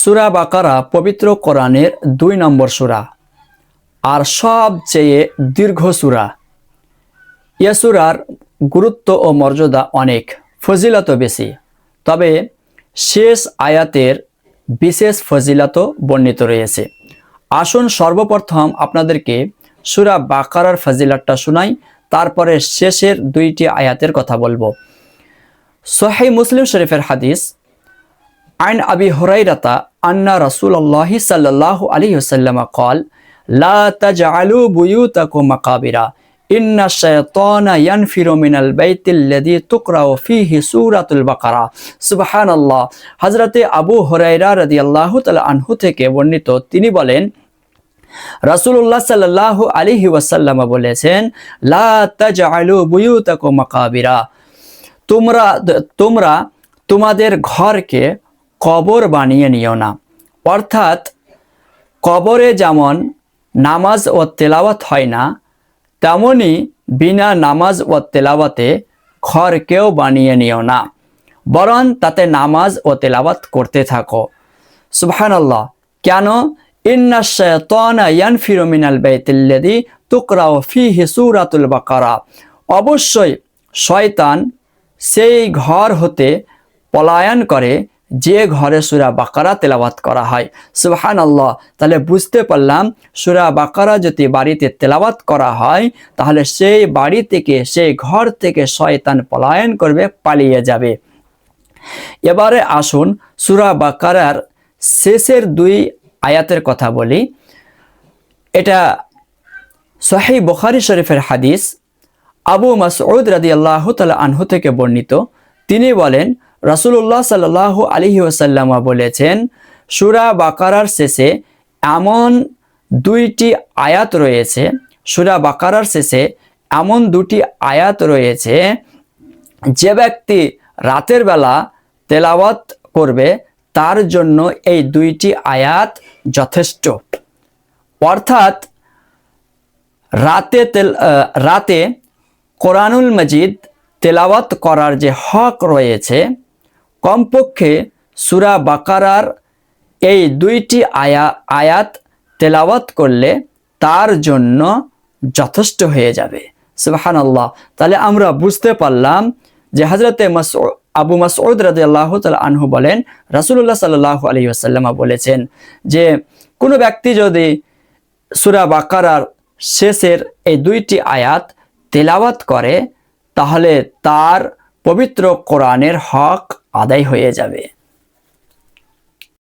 সুরা বাকারা পবিত্র কোরআনের দুই নম্বর সুরা, আর সবচেয়ে দীর্ঘ সুরা। ইয়া সুরার গুরুত্ব ও মর্যাদা অনেক, ফজিলত বেশি। তবে শেষ আয়াতের বিশেষ ফজিলত বর্ণিত রয়েছে। আসুন সর্বপ্রথম আপনাদেরকে সুরা বাকারার ফজিলাতটা শোনাই, তারপরে শেষের দুইটি আয়াতের কথা বলব। সোহাই মুসলিম শরীফের হাদিস আইন আবি হরাইরাতা আন্না রাসুল আল্লাহি সাল্লাহ আলী ওসাল্লামা কল লা তাজআলু বুয়ুতাকুম মাকাবিরা ইন্না শায়তানা ইয়ানফিরু মিনাল বাইতিল্লাযী তুকরাউ ফীহি সূরাতুল বাকারা সুবহানাল্লাহ হযরতে আবু হুরায়রা রাদিয়াল্লাহু তাআলা আনহু থেকে বর্ণিত তিনি বলেন, রাসূলুল্লাহ সাল্লাল্লাহু আলাইহি ওয়াসাল্লাম বলেছেন, লা তাজআলু বুয়ুতাকুম মাকাবিরা। তোমরা তোমরা তোমাদের ঘরকে কবর বানিয়ে নিও না। অর্থাৎ, কবরে যেমন নামাজ ও তেলাওয়াত হয় না, তেমনি বিনা নামাজ ও তেলাওয়াতে ঘরকেও বানিয়ে নিও না। বরং তাতে নামাজ ও তেলাওয়াত করতে থাকো। সুবহানাল্লাহ। কেন? ইন্না শায়তানা ইয়ানফিরু মিনাল বাইতিল্লাযী বাকারা। অবশ্যই শয়তান সেই ঘর হতে পলায়ন করে যে ঘরে সুরা বাকারা তেলাওয়াত করা হয়। সুবহান আল্লাহ তাহলে বুঝতে পারলাম, সুরা বাকারা যদি বাড়িতে তেলাওয়াত করা হয়, তাহলে সেই বাড়ি থেকে, সেই ঘর থেকে শয়তান পলায়ন করবে, পালিয়ে যাবে। এবারে আসুন সুরা বাকারার শেষের দুই আয়াতের কথা বলি। এটা সহি বখারি শরীফের হাদিস। আবু মাসউদ রাদি আল্লাহ তালা আনহু থেকে বর্ণিত। তিনি বলেন রাসুল্লাহ সাল্লাহ আলহি ওসাল্লামা বলেছেন, সুরা বাকারার শেষে এমন দুইটি আয়াত রয়েছে, সুরা বাকারার শেষে এমন দুটি আয়াত রয়েছে, যে ব্যক্তি রাতের বেলা তেলাওয়াত করবে, তার জন্য এই দুইটি আয়াত যথেষ্ট। অর্থাৎ রাতে তেল রাতে কোরআনুল মজিদ তেলাওয়াত করার যে হক রয়েছে কমপক্ষে সুরা বাকারার এই দুইটি আয়া আয়াত তেলাওয়াত করলে তার জন্য যথেষ্ট হয়ে যাবে। সুবাহান আল্লাহ তাহলে আমরা বুঝতে পারলাম যে হজরতে আবু মাসউদ রাজি আল্লাহ আনহু বলেন রাসুল্লাহ সাল্লাহ আলী আসাল্লামা বলেছেন যে, কোনো ব্যক্তি যদি সুরা বাকারার শেষের এই দুইটি আয়াত তেলাওয়াত করে, তাহলে তার পবিত্র কোরআনের হক আদায় হয়ে যাবে।